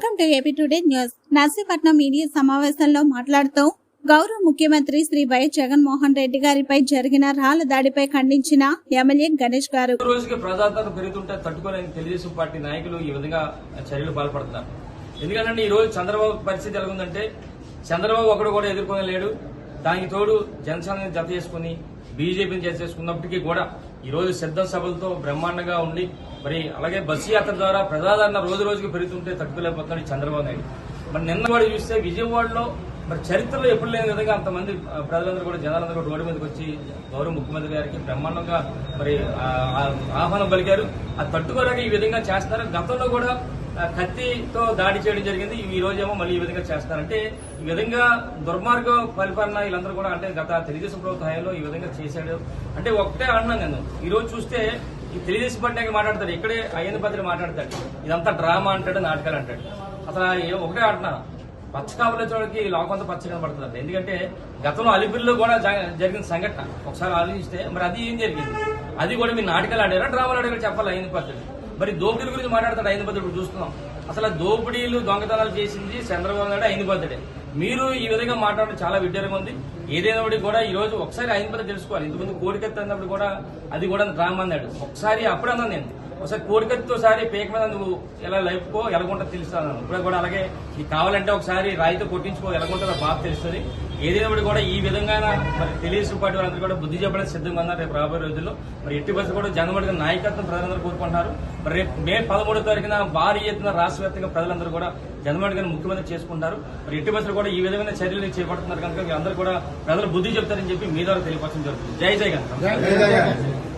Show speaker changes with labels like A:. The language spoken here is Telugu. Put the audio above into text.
A: Welcome to AP today news Narsipatnam media సమావేశంలో మాట్లాడుతూ గౌరవ ముఖ్యమంత్రి శ్రీ వైఎస్ జగన్మోహన్ రెడ్డి గారిపై జరిగిన రాళ్ళ దాడిపై ఖండించిన ఎమ్మెల్యే గణేష్ గారు.
B: రోజుకి ప్రజాదరణ పెరుగుతుంటే తట్టుకోలేని తెలుగుదేశం పార్టీ నాయకులు ఈ విధంగా చర్యలు పాల్పడుతున్నారు. ఎందుకంటే ఈ రోజు చంద్రబాబు పరిస్థితి ఎలా ఉందంటే చంద్రబాబు ఒకడు కూడా ఎదుర్కొనలేడు. దానికి తోడు జనసేన జత చేసుకుని బీజేపీని చేసేసుకున్నప్పటికీ కూడా ఈ రోజు సిద్ధ సభలతో బ్రహ్మాండంగా ఉండి మరి అలాగే బస్సు యాత్ర ద్వారా ప్రజాదరణ రోజు రోజుకి పెరుగుతుంటే తట్టుకోలేకపోతున్నాడు చంద్రబాబు నాయుడు. మరి నిన్న వాడు చూస్తే విజయవాడలో మరి చరిత్రలో ఎప్పుడు లేని విధంగా అంతమంది ప్రజలందరూ కూడా జనాలందరూ కూడా రోడ్డు మీదకి వచ్చి గౌరవ ముఖ్యమంత్రి గారికి బ్రహ్మాండంగా మరి ఆహ్వానం పలికారు. అది తట్టుకోలేక ఈ విధంగా చేస్తారు గతంలో కూడా కత్తితో దాడి చేయడం జరిగింది. ఈ రోజేమో మళ్ళీ ఈ విధంగా చేస్తారంటే ఈ విధంగా దుర్మార్గ పరిపాలన వీళ్ళందరూ కూడా అంటే గత తెలుగుదేశం ప్రభుత్వ హయాంలో ఈ విధంగా చేశాడు. అంటే ఒకటే అన్నాను నేను. ఈ రోజు చూస్తే ఈ తెలుగుదేశం పార్టీ మాట్లాడతాడు. ఇక్కడే అయ్యన్న పత్రిక మాట్లాడతాడు. ఇదంతా డ్రామా అంటాడు నాటకాలు అంటాడు. అసలు ఒకటే అంటున్నా. పచ్చకాపుల చోడకి లోకంతా పచ్చగా పడుతుంది ఎందుకంటే గతంలో అలిపిరిలో కూడా జ- జరిగిన సంఘటన. ఒకసారి ఆలోచిస్తే మరి అది ఏం జరిగింది? అది కూడా మీరు నాటకాలు ఆడారా డ్రామాలు ఆడారా చెప్పాలి అయింది పద్ధతి మరి దోపిడీల గురించి మాట్లాడతాడు అయింది పద్ధతి చూస్తున్నాం. అసలు దోపిడీలు దొంగతనాలు చేసింది చంద్రబాబు నాయుడు అయింది పద్ధతి మీరు ఈ విధంగా మాట్లాడడం చాలా విడ్డరంగా ఉంది. ఏదైనా కూడా ఈ రోజు ఒకసారి అయింది తెలుసుకోవాలి. ఇంతకుముందు కోడికత్తి అన్నప్పుడు కూడా అది కూడా రామన్నాడు ఒకసారి అప్పుడు అన్నాను నేను. ఒకసారి కోడికత్తితో సారి పేక మీద నువ్వు ఎలా లైఫ్కో ఎలాగుంటుందో తెలుస్తాను ఇప్పుడు కూడా అలాగే నీకు కావాలంటే ఒకసారి రాయితో కొట్టించుకో ఎలాగుంటుందో బాగా తెలుస్తుంది. ఏదైనా కూడా ఈ విధంగా మరి తెలియసు పార్టీ వాళ్ళందరూ కూడా బుద్ధి చెప్పడానికి సిద్ధంగా ఉన్నారు రేపు రాబోయే రోజుల్లో. మరి ఎట్టి బస్సు కూడా జనమడిగిన నాయకత్వం ప్రజలందరూ కోరుకుంటున్నారు. మరి రేపు మే పదమూడో తారీఖున భారీ ఎత్తున రాష్ట్ర వ్యాప్తంగా ప్రజలందరూ కూడా జనమడిగిన ముఖ్యమంత్రి చేసుకుంటారు. మరి ఎట్టి బస్సులు కూడా ఈ విధమైన చర్యలు చేపడుతున్నారు కనుక అందరూ కూడా ప్రజలు బుద్ధి చెప్తారని చెప్పి మీ ద్వారా తెలియపరచడం జరుగుతుంది. జై జై గంట